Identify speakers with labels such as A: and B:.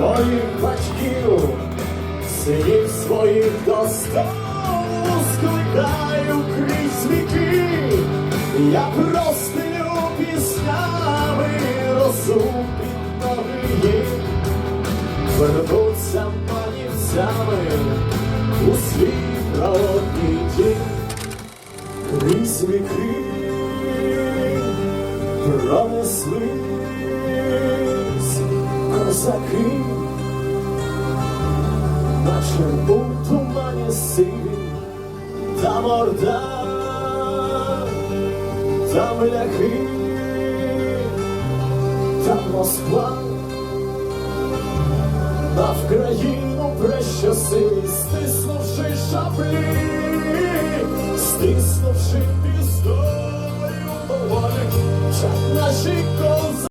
A: моїх батьків, синів своїх до скликаю крізь віки, я простилю піснями розум під ноги, вернуться манівцями у свій народний дім, крізь віки пронесли козаки, наче у тумані сиві, та морда, там ляхи, там Москва, на Вкраїну прещаси, стиснувши шаблі, стиснувши полони, чат наші